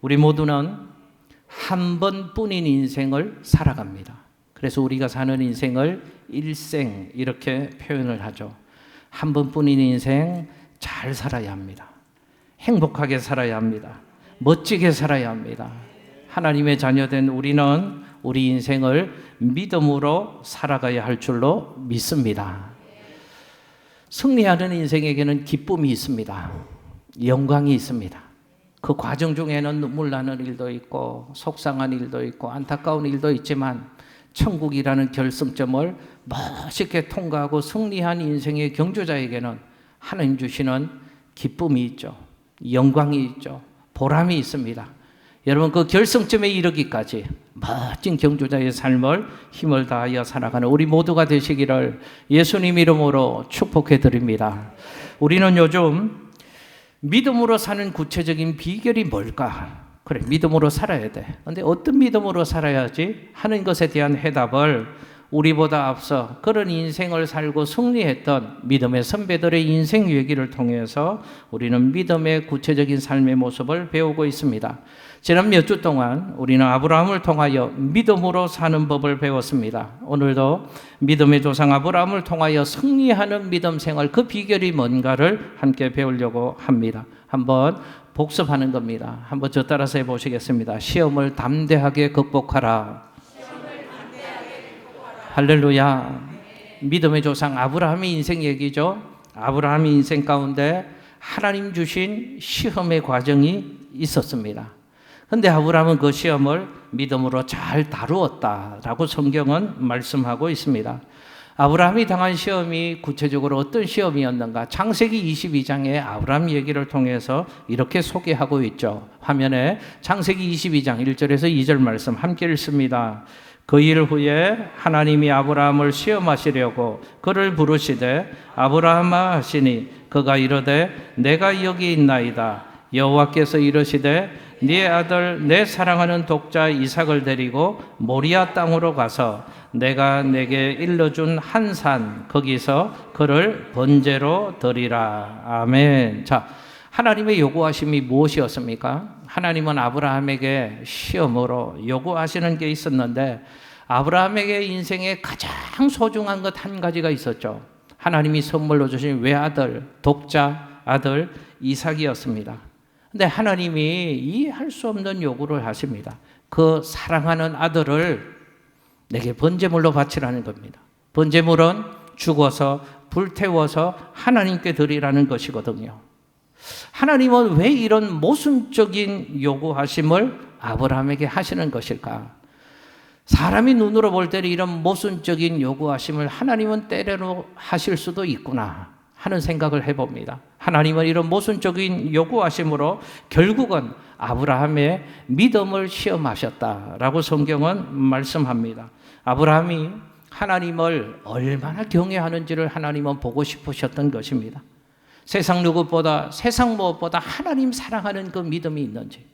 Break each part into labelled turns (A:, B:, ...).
A: 우리 모두는 한 번뿐인 인생을 살아갑니다. 그래서 우리가 사는 인생을 일생 이렇게 표현을 하죠. 한 번뿐인 인생 잘 살아야 합니다. 행복하게 살아야 합니다. 멋지게 살아야 합니다. 하나님의 자녀된 우리는 우리 인생을 믿음으로 살아가야 할 줄로 믿습니다. 승리하는 인생에게는 기쁨이 있습니다. 영광이 있습니다. 그 과정 중에는 눈물 나는 일도 있고 속상한 일도 있고 안타까운 일도 있지만 천국이라는 결승점을 멋있게 통과하고 승리한 인생의 경주자에게는 하나님 주시는 기쁨이 있죠. 영광이 있죠. 보람이 있습니다. 여러분 그 결승점에 이르기까지 멋진 경주자의 삶을 힘을 다하여 살아가는 우리 모두가 되시기를 예수님 이름으로 축복해 드립니다. 우리는 요즘 믿음으로 사는 구체적인 비결이 뭘까? 그래, 믿음으로 살아야 돼. 근데 어떤 믿음으로 살아야지 하는 것에 대한 해답을 우리보다 앞서 그런 인생을 살고 승리했던 믿음의 선배들의 인생 얘기를 통해서 우리는 믿음의 구체적인 삶의 모습을 배우고 있습니다. 지난 몇 주 동안 우리는 아브라함을 통하여 믿음으로 사는 법을 배웠습니다. 오늘도 믿음의 조상 아브라함을 통하여 승리하는 믿음 생활 그 비결이 뭔가를 함께 배우려고 합니다. 한번 복습하는 겁니다. 한번 저 따라서 해 보시겠습니다. 시험을 담대하게 극복하라. 할렐루야. 믿음의 조상 아브라함의 인생 얘기죠. 아브라함의 인생 가운데 하나님 주신 시험의 과정이 있었습니다. 근데 아브라함은 그 시험을 믿음으로 잘 다루었다라고 성경은 말씀하고 있습니다. 아브라함이 당한 시험이 구체적으로 어떤 시험이었는가? 창세기 22장의 아브라함 얘기를 통해서 이렇게 소개하고 있죠. 화면에 창세기 22장 1절에서 2절 말씀 함께 읽습니다. 그 일 후에 하나님이 아브라함을 시험하시려고 그를 부르시되 아브라함아 하시니 그가 이르되 내가 여기 있나이다 여호와께서 이르시되 네 아들 내 사랑하는 독자 이삭을 데리고 모리아 땅으로 가서 내가 내게 일러준 한 산 거기서 그를 번제로 드리라 아멘 자 하나님의 요구하심이 무엇이었습니까? 하나님은 아브라함에게 시험으로 요구하시는 게 있었는데 아브라함에게 인생에 가장 소중한 것 한 가지가 있었죠. 하나님이 선물로 주신 외아들, 독자 아들 이삭이었습니다. 근데 하나님이 이해할 수 없는 요구를 하십니다. 그 사랑하는 아들을 내게 번제물로 바치라는 겁니다. 번제물은 죽어서 불태워서 하나님께 드리라는 것이거든요. 하나님은 왜 이런 모순적인 요구하심을 아브라함에게 하시는 것일까? 사람이 눈으로 볼 때는 이런 모순적인 요구하심을 하나님은 때려로 하실 수도 있구나 하는 생각을 해봅니다. 하나님은 이런 모순적인 요구하심으로 결국은 아브라함의 믿음을 시험하셨다라고 성경은 말씀합니다. 아브라함이 하나님을 얼마나 경외하는지를 하나님은 보고 싶으셨던 것입니다. 세상 누구보다 세상 무엇보다 하나님 사랑하는 그 믿음이 있는지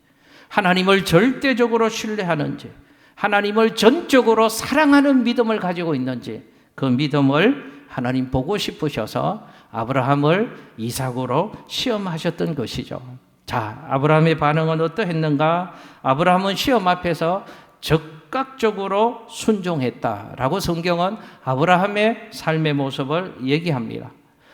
A: 하나님을 절대적으로 신뢰하는지 하나님을 전적으로 사랑하는 믿음을 가지고 있는지 그 믿음을 하나님 보고 싶으셔서 아브라함을 이삭으로 시험하셨던 것이죠. 자, 아브라함의 반응은 어떠했는가? 아브라함은 시험 앞에서 적극적으로 순종했다라고 성경은 아브라함의 삶의 모습을 얘기합니다.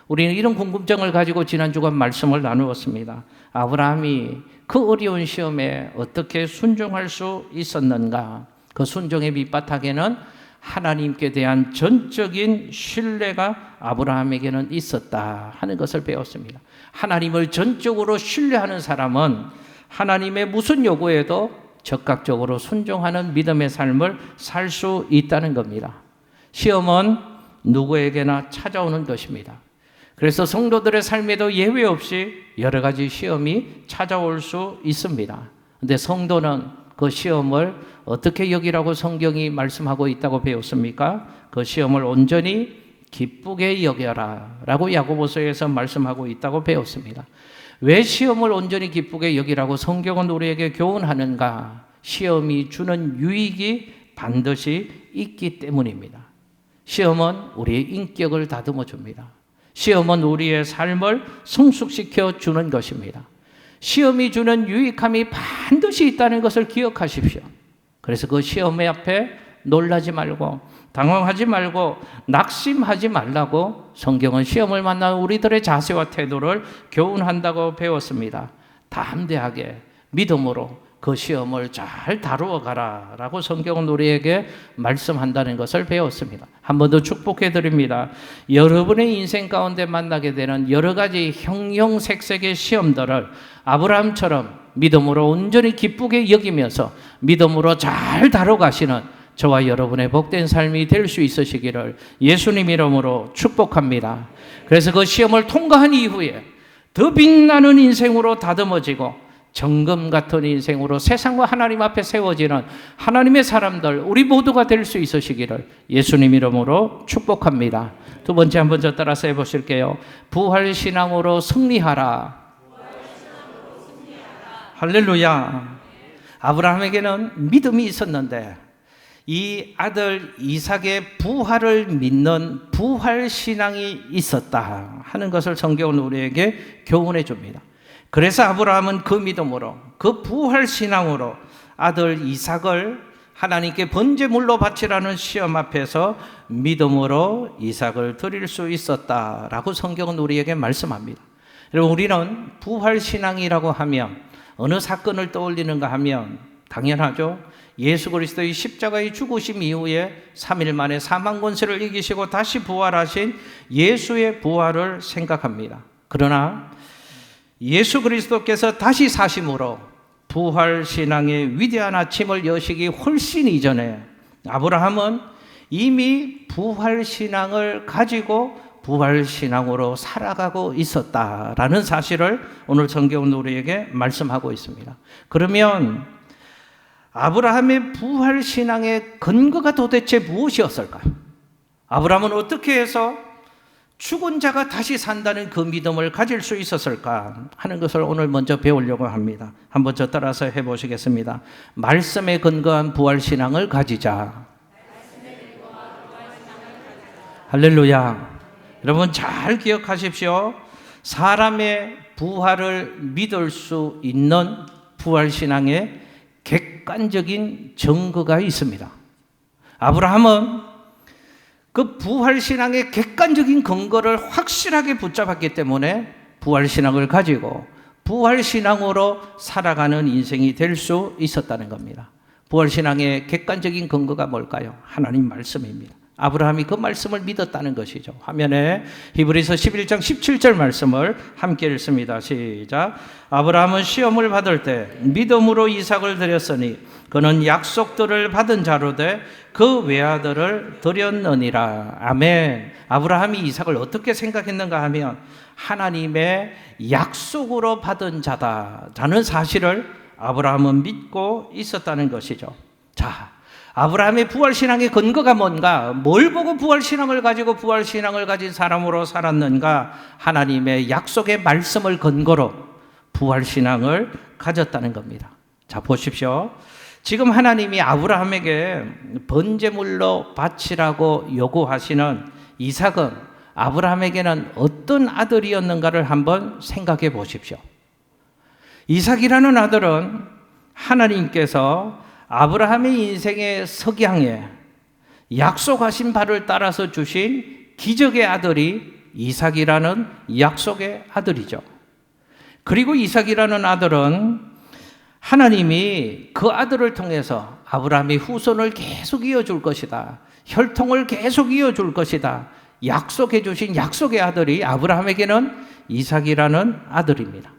A: 우리는 이런 궁금증을 가지고 지난 주간 말씀을 나누었습니다. 아브라함이 그 어려운 시험에 어떻게 순종할 수 있었는가? 그 순종의 밑바탕에는 하나님께 대한 전적인 신뢰가 아브라함에게는 있었다 하는 것을 배웠습니다. 하나님을 전적으로 신뢰하는 사람은 하나님의 무슨 요구에도 적극적으로 순종하는 믿음의 삶을 살 수 있다는 겁니다. 시험은 누구에게나 찾아오는 것입니다. 그래서 성도들의 삶에도 예외 없이 여러 가지 시험이 찾아올 수 있습니다. 근데 성도는 그 시험을 어떻게 여기라고 성경이 말씀하고 있다고 배웠습니까? 그 시험을 온전히 기쁘게 여겨라 라고 야고보서에서 말씀하고 있다고 배웠습니다. 왜 시험을 온전히 기쁘게 여기라고 성경은 우리에게 교훈하는가? 시험이 주는 유익이 반드시 있기 때문입니다. 시험은 우리의 인격을 다듬어 줍니다. 시험은 우리의 삶을 성숙시켜 주는 것입니다. 시험이 주는 유익함이 반드시 있다는 것을 기억하십시오. 그래서 그 시험의 앞에 놀라지 말고 당황하지 말고 낙심하지 말라고 성경은 시험을 만난 우리들의 자세와 태도를 교훈한다고 배웠습니다. 담대하게 믿음으로 그 시험을 잘 다루어 가라 라고 성경은 우리에게 말씀한다는 것을 배웠습니다. 한 번 더 축복해 드립니다. 여러분의 인생 가운데 만나게 되는 여러 가지 형형색색의 시험들을 아브라함처럼 믿음으로 온전히 기쁘게 여기면서 믿음으로 잘 다뤄가시는 저와 여러분의 복된 삶이 될 수 있으시기를 예수님 이름으로 축복합니다. 그래서 그 시험을 통과한 이후에 더 빛나는 인생으로 다듬어지고 정금 같은 인생으로 세상과 하나님 앞에 세워지는 하나님의 사람들 우리 모두가 될 수 있으시기를 예수님 이름으로 축복합니다. 두 번째 한번 저 따라서 해보실게요. 부활 신앙으로 승리하라. 할렐루야. 아브라함에게는 믿음이 있었는데 이 아들 이삭의 부활을 믿는 부활 신앙이 있었다 하는 것을 성경은 우리에게 교훈해 줍니다. 그래서 아브라함은 그 믿음으로 그 부활 신앙으로 아들 이삭을 하나님께 번제물로 바치라는 시험 앞에서 믿음으로 이삭을 드릴 수 있었다라고 성경은 우리에게 말씀합니다. 여러분 우리는 부활 신앙이라고 하면 어느 사건을 떠올리는가 하면 당연하죠. 예수 그리스도의 십자가의 죽으심 이후에 3일 만에 사망 권세를 이기시고 다시 부활하신 예수의 부활을 생각합니다. 그러나 예수 그리스도께서 다시 사심으로 부활 신앙의 위대한 아침을 여시기 훨씬 이전에 아브라함은 이미 부활 신앙을 가지고 부활 신앙으로 살아가고 있었다라는 사실을 오늘 성경은 우리에게 말씀하고 있습니다. 그러면 아브라함의 부활 신앙의 근거가 도대체 무엇이었을까? 아브라함은 어떻게 해서 죽은 자가 다시 산다는 그 믿음을 가질 수 있었을까 하는 것을 오늘 먼저 배우려고 합니다. 한번 저 따라서 해보시겠습니다. 말씀에 근거한 부활 신앙을 가지자. 할렐루야. 여러분 잘 기억하십시오. 사람의 부활을 믿을 수 있는 부활 신앙의 객관적인 증거가 있습니다. 아브라함은 그 부활 신앙의 객관적인 근거를 확실하게 붙잡았기 때문에 부활 신앙을 가지고 부활 신앙으로 살아가는 인생이 될 수 있었다는 겁니다. 부활 신앙의 객관적인 근거가 뭘까요? 하나님 말씀입니다. 아브라함이 그 말씀을 믿었다는 것이죠. 화면에 히브리서 11장 17절 말씀을 함께 읽습니다. 시작. 아브라함은 시험을 받을 때 믿음으로 이삭을 드렸으니 그는 약속들을 받은 자로 돼 그 외아들을 드렸느니라. 아멘. 아브라함이 이삭을 어떻게 생각했는가 하면 하나님의 약속으로 받은 자다라는 사실을 아브라함은 믿고 있었다는 것이죠. 자, 아브라함의 부활 신앙의 근거가 뭔가? 뭘 보고 부활 신앙을 가지고 부활 신앙을 가진 사람으로 살았는가? 하나님의 약속의 말씀을 근거로 부활 신앙을 가졌다는 겁니다. 자, 보십시오. 지금 하나님이 아브라함에게 번제물로 바치라고 요구하시는 이삭은 아브라함에게는 어떤 아들이었는가를 한번 생각해 보십시오. 이삭이라는 아들은 하나님께서 아브라함의 인생의 석양에 약속하신 바를 따라서 주신 기적의 아들이 이삭이라는 약속의 아들이죠. 그리고 이삭이라는 아들은 하나님이 그 아들을 통해서 아브라함의 후손을 계속 이어줄 것이다. 혈통을 계속 이어줄 것이다. 약속해 주신 약속의 아들이 아브라함에게는 이삭이라는 아들입니다.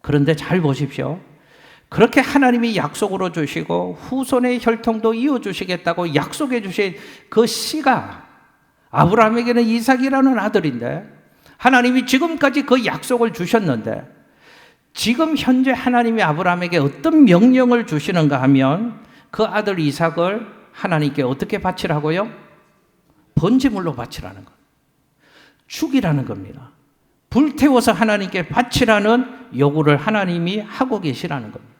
A: 그런데 잘 보십시오. 그렇게 하나님이 약속으로 주시고 후손의 혈통도 이어 주시겠다고 약속해 주신 그 씨가 아브라함에게는 이삭이라는 아들인데 하나님이 지금까지 그 약속을 주셨는데 지금 현재 하나님이 아브라함에게 어떤 명령을 주시는가 하면 그 아들 이삭을 하나님께 어떻게 바치라고요? 번제물로 바치라는 것. 죽이라는 겁니다. 불태워서 하나님께 바치라는 요구를 하나님이 하고 계시라는 겁니다.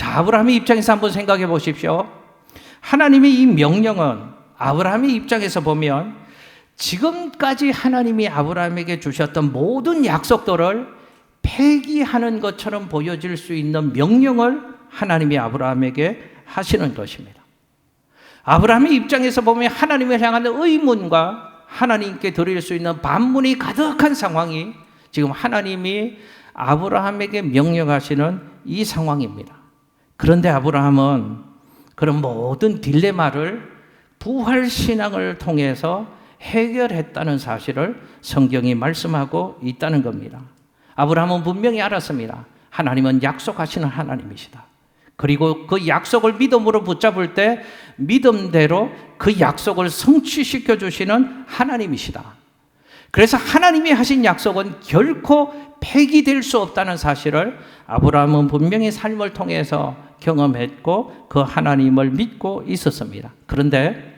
A: 자, 아브라함의 입장에서 한번 생각해 보십시오. 하나님의 이 명령은 아브라함의 입장에서 보면 지금까지 하나님이 아브라함에게 주셨던 모든 약속들을 폐기하는 것처럼 보여질 수 있는 명령을 하나님이 아브라함에게 하시는 것입니다. 아브라함의 입장에서 보면 하나님을 향한 의문과 하나님께 드릴 수 있는 반문이 가득한 상황이 지금 하나님이 아브라함에게 명령하시는 이 상황입니다. 그런데 아브라함은 그런 모든 딜레마를 부활 신앙을 통해서 해결했다는 사실을 성경이 말씀하고 있다는 겁니다. 아브라함은 분명히 알았습니다. 하나님은 약속하시는 하나님이시다. 그리고 그 약속을 믿음으로 붙잡을 때 믿음대로 그 약속을 성취시켜 주시는 하나님이시다. 그래서 하나님이 하신 약속은 결코 폐기될 수 없다는 사실을 아브라함은 분명히 삶을 통해서 경험했고 그 하나님을 믿고 있었습니다. 그런데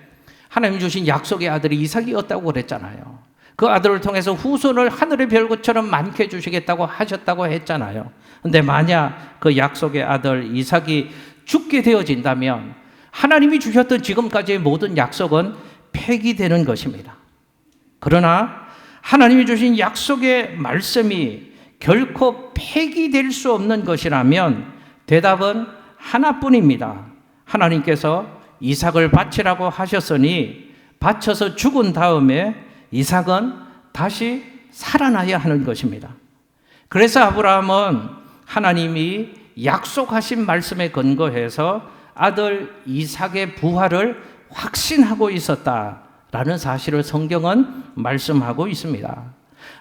A: 하나님 주신 약속의 아들이 이삭이었다고 그랬잖아요. 그 아들을 통해서 후손을 하늘의 별것처럼 많게 주시겠다고 하셨다고 했잖아요. 근데 만약 그 약속의 아들 이삭이 죽게 되어진다면 하나님이 주셨던 지금까지의 모든 약속은 폐기되는 것입니다. 그러나 하나님이 주신 약속의 말씀이 결코 폐기될 수 없는 것이라면 대답은 하나뿐입니다. 하나님께서 이삭을 바치라고 하셨으니 바쳐서 죽은 다음에 이삭은 다시 살아나야 하는 것입니다. 그래서 아브라함은 하나님이 약속하신 말씀에 근거해서 아들 이삭의 부활을 확신하고 있었다라는 사실을 성경은 말씀하고 있습니다.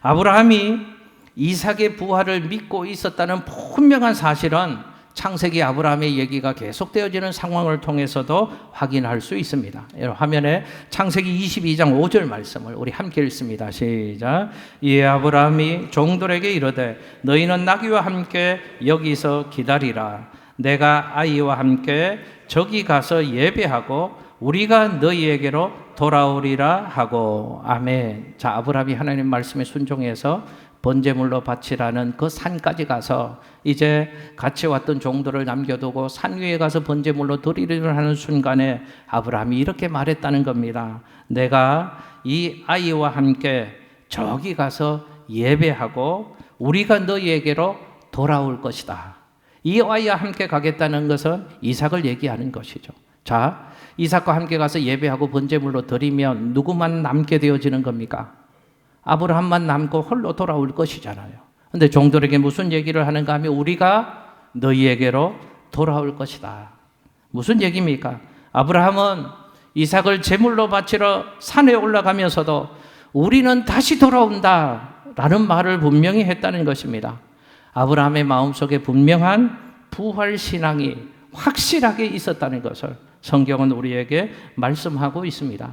A: 아브라함이 이삭의 부활을 믿고 있었다는 분명한 사실은 창세기 아브라함의 얘기가 계속되어지는 상황을 통해서도 확인할 수 있습니다. 화면에 창세기 22장 5절 말씀을 우리 함께 읽습니다. 시작. 이 아브라함이 종들에게 이르되 너희는 나귀와 함께 여기서 기다리라. 내가 아이와 함께 저기 가서 예배하고 우리가 너희에게로 돌아오리라 하고 아멘. 자 아브라함이 하나님 말씀에 순종해서 번제물로 바치라는 그 산까지 가서 이제 같이 왔던 종들을 남겨두고 산 위에 가서 번제물로 드리려 하는 순간에 아브라함이 이렇게 말했다는 겁니다. 내가 이 아이와 함께 저기 가서 예배하고 우리가 너희에게로 돌아올 것이다. 이 아이와 함께 가겠다는 것은 이삭을 얘기하는 것이죠. 자, 이삭과 함께 가서 예배하고 번제물로 드리면 누구만 남게 되어지는 겁니까? 아브라함만 남고 홀로 돌아올 것이잖아요. 근데 종들에게 무슨 얘기를 하는가 하면 우리가 너희에게로 돌아올 것이다. 무슨 얘기입니까? 아브라함은 이삭을 제물로 바치러 산에 올라가면서도 우리는 다시 돌아온다. 라는 말을 분명히 했다는 것입니다. 아브라함의 마음속에 분명한 부활 신앙이 확실하게 있었다는 것을 성경은 우리에게 말씀하고 있습니다.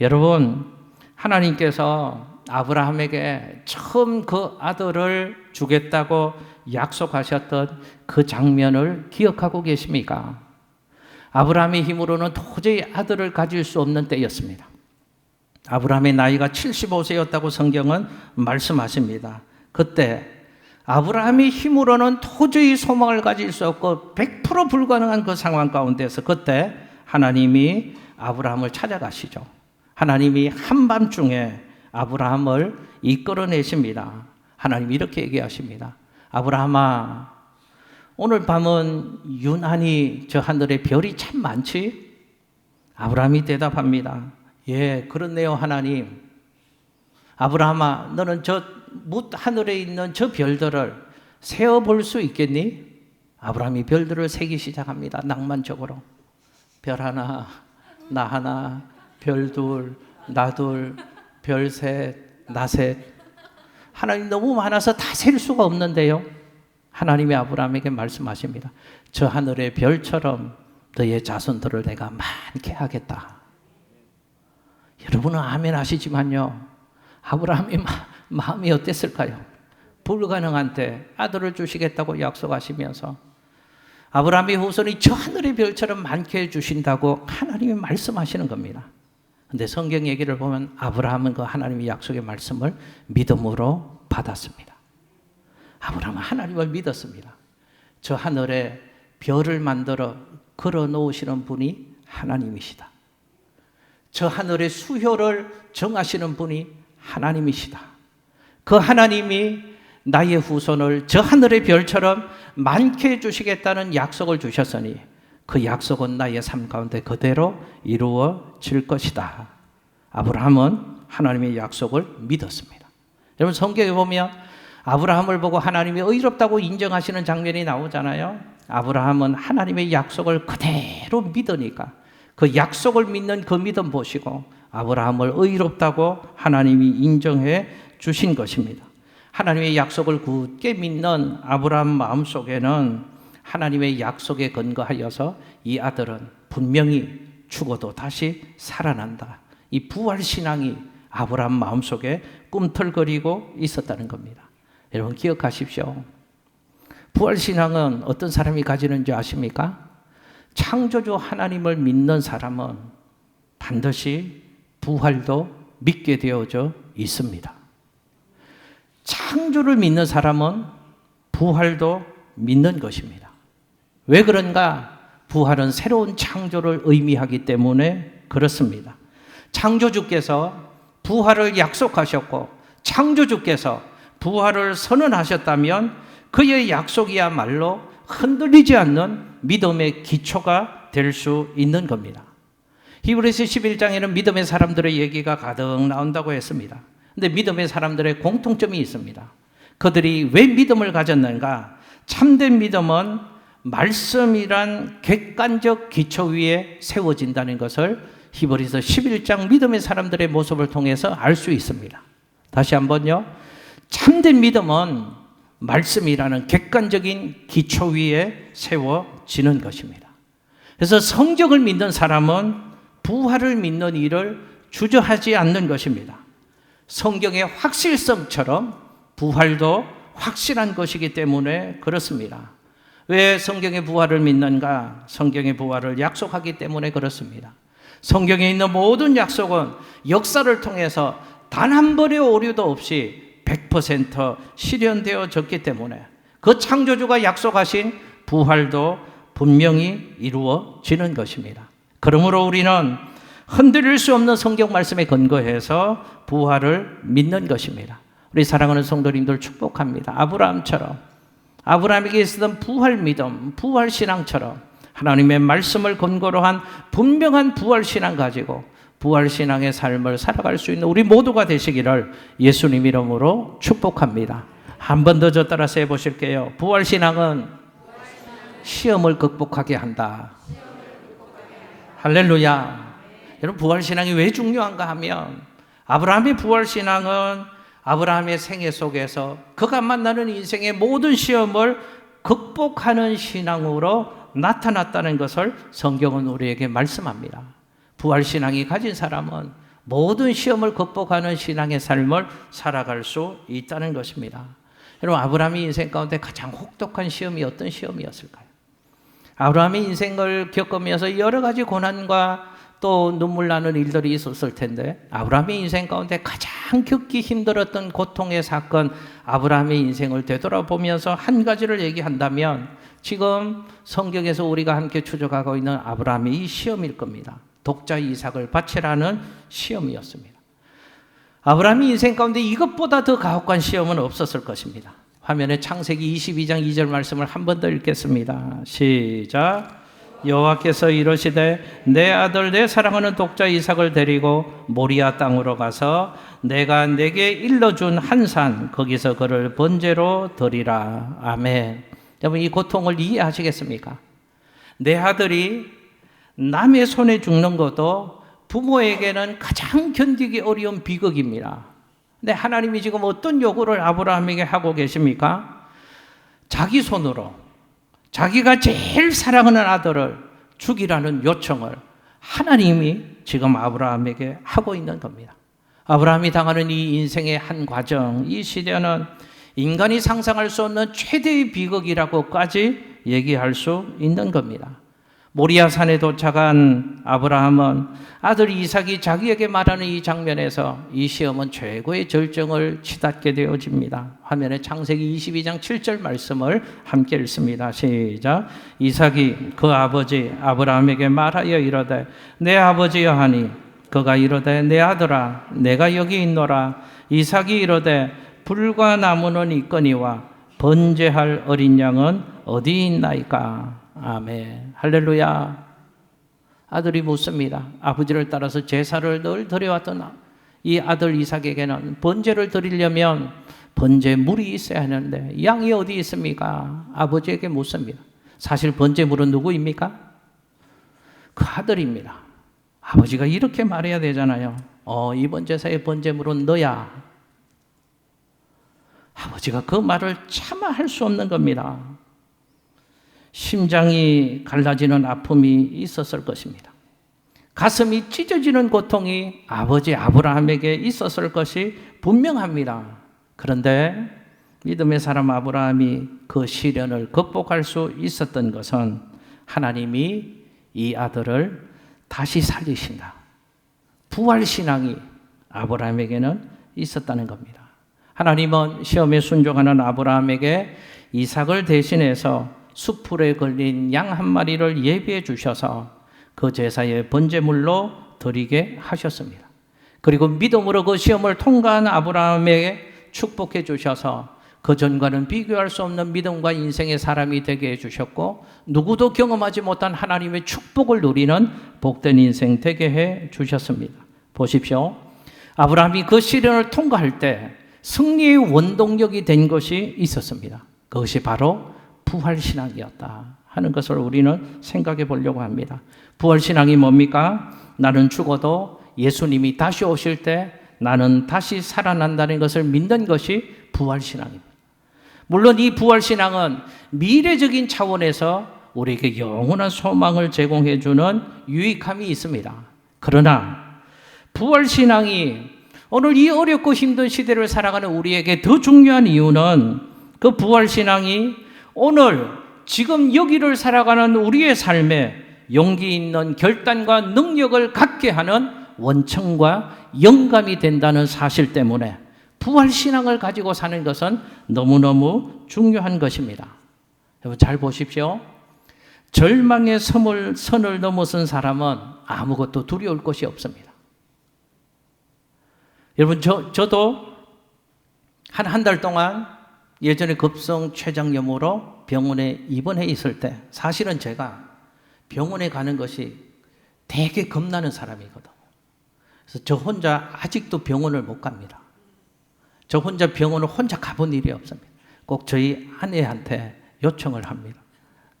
A: 여러분, 하나님께서 아브라함에게 처음 그 아들을 주겠다고 약속하셨던 그 장면을 기억하고 계십니까? 아브라함의 힘으로는 도저히 아들을 가질 수 없는 때였습니다. 아브라함의 나이가 75세였다고 성경은 말씀하십니다. 그때 아브라함의 힘으로는 도저히 소망을 가질 수 없고 100% 불가능한 그 상황 가운데서 그때 하나님이 아브라함을 찾아가시죠. 하나님이 한밤중에 아브라함을 이끌어내십니다. 하나님 이렇게 얘기하십니다. 아브라함아, 오늘 밤은 유난히 저 하늘에 별이 참 많지? 아브라함이 대답합니다. 예, 그렇네요, 하나님. 아브라함아, 너는 저묻 하늘에 있는 저 별들을 세어 볼 수 있겠니? 아브라함이 별들을 세기 시작합니다. 낭만적으로. 별 하나, 나 하나, 별 둘, 나 둘, 별셋, 나셋. 하나님 너무 많아서 다 셀 수가 없는데요. 하나님이 아브라함에게 말씀하십니다. 저 하늘의 별처럼 너의 자손들을 내가 많게 하겠다. 여러분은 아멘 하시지만요. 아브라함이 마, 마음이 어땠을까요? 불가능한 때 아들을 주시겠다고 약속하시면서 아브라함의 후손이 저 하늘의 별처럼 많게 해주신다고 하나님이 말씀하시는 겁니다. 근데 성경 얘기를 보면 아브라함은 그 하나님의 약속의 말씀을 믿음으로 받았습니다. 아브라함은 하나님을 믿었습니다. 저 하늘에 별을 만들어 걸어 놓으시는 분이 하나님이시다. 저 하늘의 수효를 정하시는 분이 하나님이시다. 그 하나님이 나의 후손을 저 하늘의 별처럼 많게 해주시겠다는 약속을 주셨으니 그 약속은 나의 삶 가운데 그대로 이루어질 것이다. 아브라함은 하나님의 약속을 믿었습니다. 여러분 성경에 보면 아브라함을 보고 하나님이 의롭다고 인정하시는 장면이 나오잖아요. 아브라함은 하나님의 약속을 그대로 믿으니까 그 약속을 믿는 그 믿음 보시고 아브라함을 의롭다고 하나님이 인정해 주신 것입니다. 하나님의 약속을 굳게 믿는 아브라함 마음속에는 하나님의 약속에 근거하여서 이 아들은 분명히 죽어도 다시 살아난다. 이 부활 신앙이 아브라함 마음속에 꿈틀거리고 있었다는 겁니다. 여러분 기억하십시오. 부활 신앙은 어떤 사람이 가지는지 아십니까? 창조주 하나님을 믿는 사람은 반드시 부활도 믿게 되어져 있습니다. 창조를 믿는 사람은 부활도 믿는 것입니다. 왜 그런가? 부활은 새로운 창조를 의미하기 때문에 그렇습니다. 창조주께서 부활을 약속하셨고, 창조주께서 부활을 선언하셨다면 그의 약속이야말로 흔들리지 않는 믿음의 기초가 될 수 있는 겁니다. 히브리서 11장에는 믿음의 사람들의 얘기가 가득 나온다고 했습니다. 근데 믿음의 사람들의 공통점이 있습니다. 그들이 왜 믿음을 가졌는가? 참된 믿음은 말씀이란 객관적 기초 위에 세워진다는 것을 히브리서 11장 믿음의 사람들의 모습을 통해서 알 수 있습니다. 다시 한번요. 참된 믿음은 말씀이라는 객관적인 기초 위에 세워지는 것입니다. 그래서 성경을 믿는 사람은 부활을 믿는 일을 주저하지 않는 것입니다. 성경의 확실성처럼 부활도 확실한 것이기 때문에 그렇습니다. 왜 성경의 부활을 믿는가? 성경의 부활을 약속하기 때문에 그렇습니다. 성경에 있는 모든 약속은 역사를 통해서 단 한 번의 오류도 없이 100% 실현되어졌기 때문에 그 창조주가 약속하신 부활도 분명히 이루어지는 것입니다. 그러므로 우리는 흔들릴 수 없는 성경 말씀에 근거해서 부활을 믿는 것입니다. 우리 사랑하는 성도님들 축복합니다. 아브라함처럼 아브라함에게 있었던 부활 믿음, 부활 신앙처럼 하나님의 말씀을 근거로 한 분명한 부활 신앙 가지고 부활 신앙의 삶을 살아갈 수 있는 우리 모두가 되시기를 예수님 이름으로 축복합니다. 한 번 더 저 따라서 해 보실게요. 부활 신앙은 시험을 극복하게 한다. 할렐루야. 여러분 부활 신앙이 왜 중요한가 하면 아브라함의 부활 신앙은 아브라함의 생애 속에서 그가 만나는 인생의 모든 시험을 극복하는 신앙으로 나타났다는 것을 성경은 우리에게 말씀합니다. 부활 신앙이 가진 사람은 모든 시험을 극복하는 신앙의 삶을 살아갈 수 있다는 것입니다. 여러분 아브라함의 인생 가운데 가장 혹독한 시험이 어떤 시험이었을까요? 아브라함의 인생을 겪으면서 여러 가지 고난과 또 눈물 나는 일들이 있었을 텐데 아브라함의 인생 가운데 가장 겪기 힘들었던 고통의 사건 아브라함의 인생을 되돌아보면서 한 가지를 얘기한다면 지금 성경에서 우리가 함께 추적하고 있는 아브라함의 이 시험일 겁니다. 독자 이삭을 바치라는 시험이었습니다. 아브라함의 인생 가운데 이것보다 더 가혹한 시험은 없었을 것입니다. 화면에 창세기 22장 2절 말씀을 한 번 더 읽겠습니다. 시작. 여호와께서 이러시되 내 아들 내 사랑하는 독자 이삭을 데리고 모리아 땅으로 가서 내가 내게 일러준 한 산 거기서 그를 번제로 드리라. 아멘. 여러분 이 고통을 이해하시겠습니까? 내 아들이 남의 손에 죽는 것도 부모에게는 가장 견디기 어려운 비극입니다. 근데 하나님이 지금 어떤 요구를 아브라함에게 하고 계십니까? 자기 손으로 자기가 제일 사랑하는 아들을 죽이라는 요청을 하나님이 지금 아브라함에게 하고 있는 겁니다. 아브라함이 당하는 이 인생의 한 과정, 이 시대는 인간이 상상할 수 없는 최대의 비극이라고까지 얘기할 수 있는 겁니다. 모리아 산에 도착한 아브라함은 아들 이삭이 자기에게 말하는 이 장면에서 이 시험은 최고의 절정을 치닫게 되어집니다. 화면에 창세기 22장 7절 말씀을 함께 읽습니다. 시작. 이삭이 그 아버지 아브라함에게 말하여 이르되 내 아버지여 하니 그가 이르되 내 아들아 내가 여기 있노라 이삭이 이르되 불과 나무는 있거니와 번제할 어린 양은 어디 있나이까? 아멘. 할렐루야. 아들이 묻습니다. 아버지를 따라서 제사를 늘 드려왔던 이 아들 이삭에게는 번제를 드리려면 번제 물이 있어야 하는데 양이 어디 있습니까? 아버지에게 묻습니다. 사실 번제 물은 누구입니까? 그 아들입니다. 아버지가 이렇게 말해야 되잖아요. 어, 이번 제사의 번제 물은 너야. 아버지가 그 말을 차마 할 수 없는 겁니다. 심장이 갈라지는 아픔이 있었을 것입니다. 가슴이 찢어지는 고통이 아버지 아브라함에게 있었을 것이 분명합니다. 그런데 믿음의 사람 아브라함이 그 시련을 극복할 수 있었던 것은 하나님이 이 아들을 다시 살리신다. 부활 신앙이 아브라함에게는 있었다는 겁니다. 하나님은 시험에 순종하는 아브라함에게 이삭을 대신해서 수풀에 걸린 양 한 마리를 예비해 주셔서 그 제사의 번제물로 드리게 하셨습니다. 그리고 믿음으로 그 시험을 통과한 아브라함에게 축복해 주셔서 그 전과는 비교할 수 없는 믿음과 인생의 사람이 되게 해주셨고 누구도 경험하지 못한 하나님의 축복을 누리는 복된 인생 되게 해 주셨습니다. 보십시오. 아브라함이 그 시련을 통과할 때 승리의 원동력이 된 것이 있었습니다. 그것이 바로 부활신앙이었다 하는 것을 우리는 생각해 보려고 합니다. 부활신앙이 뭡니까? 나는 죽어도 예수님이 다시 오실 때 나는 다시 살아난다는 것을 믿는 것이 부활신앙입니다. 물론 이 부활신앙은 미래적인 차원에서 우리에게 영원한 소망을 제공해 주는 유익함이 있습니다. 그러나 부활신앙이 오늘 이 어렵고 힘든 시대를 살아가는 우리에게 더 중요한 이유는 그 부활신앙이 오늘 지금 여기를 살아가는 우리의 삶에 용기 있는 결단과 능력을 갖게 하는 원천과 영감이 된다는 사실 때문에 부활신앙을 가지고 사는 것은 너무너무 중요한 것입니다. 여러분 잘 보십시오. 절망의 선을, 선을 넘어선 사람은 아무것도 두려울 것이 없습니다. 여러분, 저, 저도 한 한 달 동안 예전에 급성 췌장염으로 병원에 입원해 있을 때 사실은 제가 병원에 가는 것이 되게 겁나는 사람이거든. 그래서 저 혼자 아직도 병원을 못 갑니다. 저 혼자 병원을 혼자 가본 일이 없습니다. 꼭 저희 아내한테 요청을 합니다.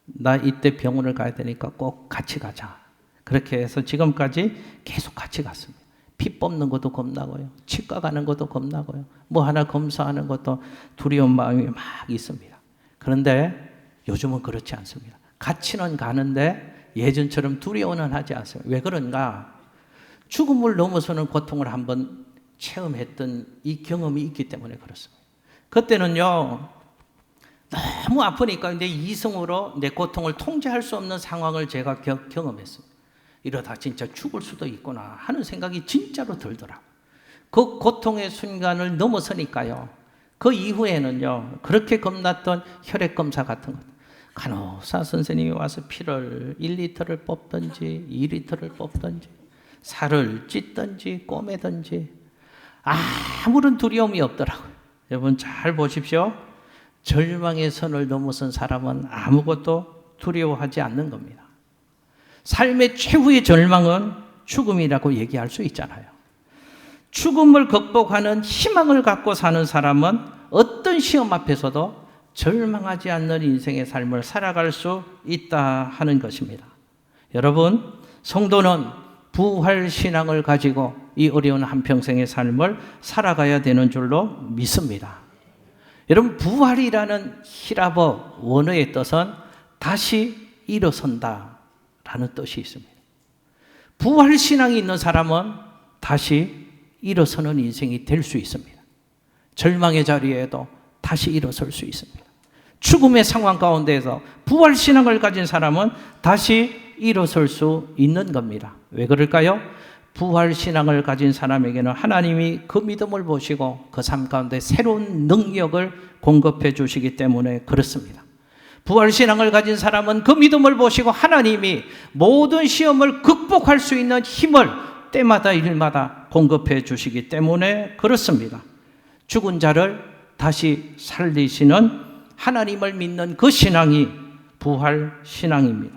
A: 나 이때 병원을 가야 되니까 꼭 같이 가자. 그렇게 해서 지금까지 계속 같이 갔습니다. 피 뽑는 것도 겁나고요. 치과 가는 것도 겁나고요. 뭐 하나 검사하는 것도 두려운 마음이 막 있습니다. 그런데 요즘은 그렇지 않습니다. 같이는 가는데 예전처럼 두려워는 하지 않습니다. 왜 그런가? 죽음을 넘어서는 고통을 한번 체험했던 이 경험이 있기 때문에 그렇습니다. 그때는요, 너무 아프니까 내 이성으로 내 고통을 통제할 수 없는 상황을 제가 경험했습니다. 이러다 진짜 죽을 수도 있구나 하는 생각이 진짜로 들더라고요. 그 고통의 순간을 넘어서니까요. 그 이후에는요, 그렇게 겁났던 혈액 검사 같은 것. 간호사 선생님이 와서 피를 1리터를 뽑든지 2리터를 뽑든지 살을 찢든지 꼬매든지 아무런 두려움이 없더라고요. 여러분 잘 보십시오. 절망의 선을 넘어선 사람은 아무것도 두려워하지 않는 겁니다. 삶의 최후의 절망은 죽음이라고 얘기할 수 있잖아요. 죽음을 극복하는 희망을 갖고 사는 사람은 어떤 시험 앞에서도 절망하지 않는 인생의 삶을 살아갈 수 있다 하는 것입니다. 여러분, 성도는 부활 신앙을 가지고 이 어려운 한평생의 삶을 살아가야 되는 줄로 믿습니다. 여러분, 부활이라는 히라버 원어의 뜻은 다시 일어선다 라는 뜻이 있습니다. 부활 신앙이 있는 사람은 다시 일어서는 인생이 될 수 있습니다. 절망의 자리에도 다시 일어설 수 있습니다. 죽음의 상황 가운데에서 부활 신앙을 가진 사람은 다시 일어설 수 있는 겁니다. 왜 그럴까요? 부활 신앙을 가진 사람에게는 하나님이 그 믿음을 보시고 그 삶 가운데 새로운 능력을 공급해 주시기 때문에 그렇습니다. 부활 신앙을 가진 사람은 그 믿음을 보시고 하나님이 모든 시험을 극복할 수 있는 힘을 때마다 일마다 공급해 주시기 때문에 그렇습니다. 죽은 자를 다시 살리시는 하나님을 믿는 그 신앙이 부활 신앙입니다.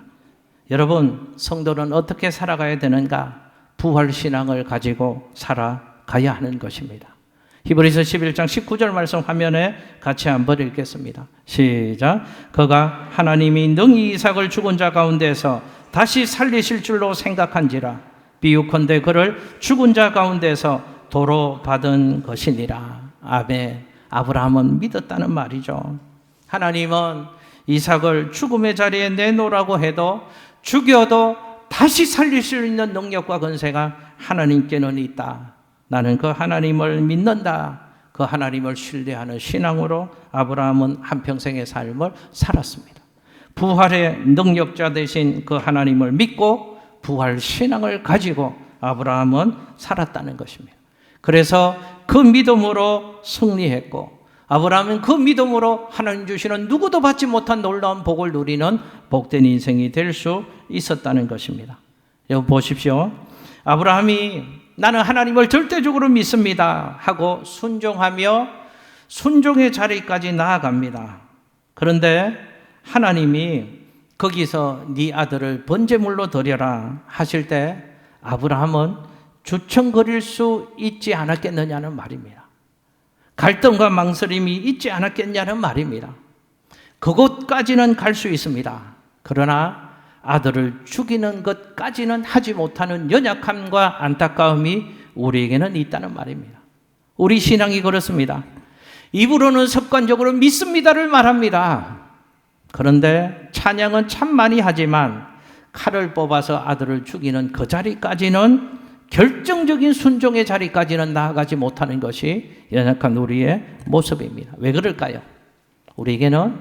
A: 여러분, 성도는 어떻게 살아가야 되는가? 부활 신앙을 가지고 살아가야 하는 것입니다. 히브리서 11장 19절 말씀 화면에 같이 한번 읽겠습니다. 시작. 그가 하나님이 능히 이삭을 죽은 자 가운데서 다시 살리실 줄로 생각한지라 비유컨대 그를 죽은 자 가운데서 도로 받은 것이니라. 아멘. 아브라함은 믿었다는 말이죠. 하나님은 이삭을 죽음의 자리에 내놓으라고 해도 죽여도 다시 살릴 수 있는 능력과 권세가 하나님께는 있다. 나는 그 하나님을 믿는다. 그 하나님을 신뢰하는 신앙으로 아브라함은 한평생의 삶을 살았습니다. 부활의 능력자 되신 그 하나님을 믿고 부활 신앙을 가지고 아브라함은 살았다는 것입니다. 그래서 그 믿음으로 승리했고 아브라함은 그 믿음으로 하나님 주시는 누구도 받지 못한 놀라운 복을 누리는 복된 인생이 될 수 있었다는 것입니다. 여러분 보십시오. 아브라함이 나는 하나님을 절대적으로 믿습니다 하고 순종하며 순종의 자리까지 나아갑니다. 그런데 하나님이 거기서 네 아들을 번제물로 드려라 하실 때 아브라함은 주청거릴 수 있지 않았겠느냐는 말입니다. 갈등과 망설임이 있지 않았겠냐는 말입니다. 그곳까지는 갈 수 있습니다. 그러나 아들을 죽이는 것까지는 하지 못하는 연약함과 안타까움이 우리에게는 있다는 말입니다. 우리 신앙이 그렇습니다. 입으로는 습관적으로 믿습니다를 말합니다. 그런데 찬양은 참 많이 하지만 칼을 뽑아서 아들을 죽이는 그 자리까지는 결정적인 순종의 자리까지는 나아가지 못하는 것이 연약한 우리의 모습입니다. 왜 그럴까요? 우리에게는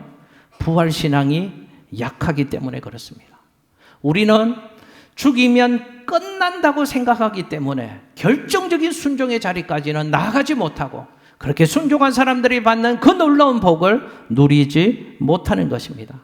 A: 부활 신앙이 약하기 때문에 그렇습니다. 우리는 죽이면 끝난다고 생각하기 때문에 결정적인 순종의 자리까지는 나아가지 못하고 그렇게 순종한 사람들이 받는 그 놀라운 복을 누리지 못하는 것입니다.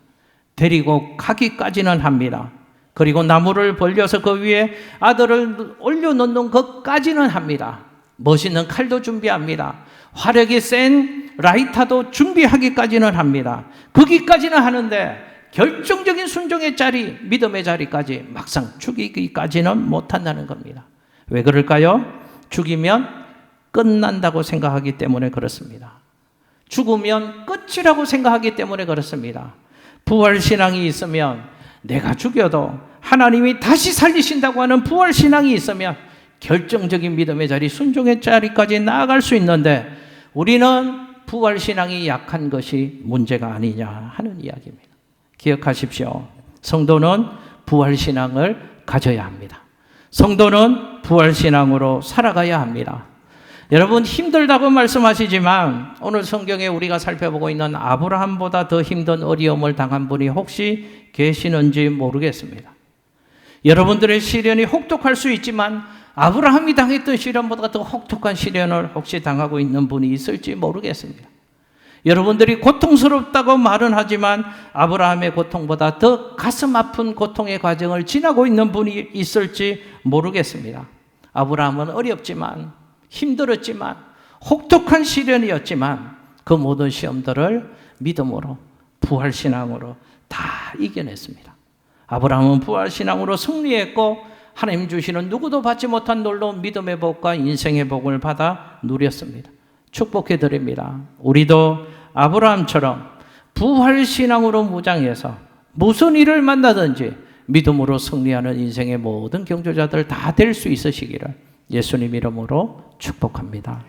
A: 데리고 가기까지는 합니다. 그리고 나무를 벌려서 그 위에 아들을 올려놓는 것까지는 합니다. 멋있는 칼도 준비합니다. 화력이 센 라이터도 준비하기까지는 합니다. 거기까지는 하는데 결정적인 순종의 자리, 믿음의 자리까지 막상 죽이기까지는 못한다는 겁니다. 왜 그럴까요? 죽이면 끝난다고 생각하기 때문에 그렇습니다. 죽으면 끝이라고 생각하기 때문에 그렇습니다. 부활 신앙이 있으면 내가 죽여도 하나님이 다시 살리신다고 하는 부활 신앙이 있으면 결정적인 믿음의 자리, 순종의 자리까지 나아갈 수 있는데 우리는 부활 신앙이 약한 것이 문제가 아니냐 하는 이야기입니다. 기억하십시오. 성도는 부활 신앙을 가져야 합니다. 성도는 부활 신앙으로 살아가야 합니다. 여러분 힘들다고 말씀하시지만 오늘 성경에 우리가 살펴보고 있는 아브라함보다 더 힘든 어려움을 당한 분이 혹시 계시는지 모르겠습니다. 여러분들의 시련이 혹독할 수 있지만 아브라함이 당했던 시련보다 더 혹독한 시련을 혹시 당하고 있는 분이 있을지 모르겠습니다. 여러분들이 고통스럽다고 말은 하지만 아브라함의 고통보다 더 가슴 아픈 고통의 과정을 지나고 있는 분이 있을지 모르겠습니다. 아브라함은 어렵지만 힘들었지만 혹독한 시련이었지만 그 모든 시험들을 믿음으로 부활 신앙으로 다 이겨냈습니다. 아브라함은 부활 신앙으로 승리했고 하나님 주시는 누구도 받지 못한 놀라운 믿음의 복과 인생의 복을 받아 누렸습니다. 축복해 드립니다. 우리도 아브라함처럼 부활 신앙으로 무장해서 무슨 일을 만나든지 믿음으로 승리하는 인생의 모든 경조자들 다 될 수 있으시기를 예수님 이름으로 축복합니다.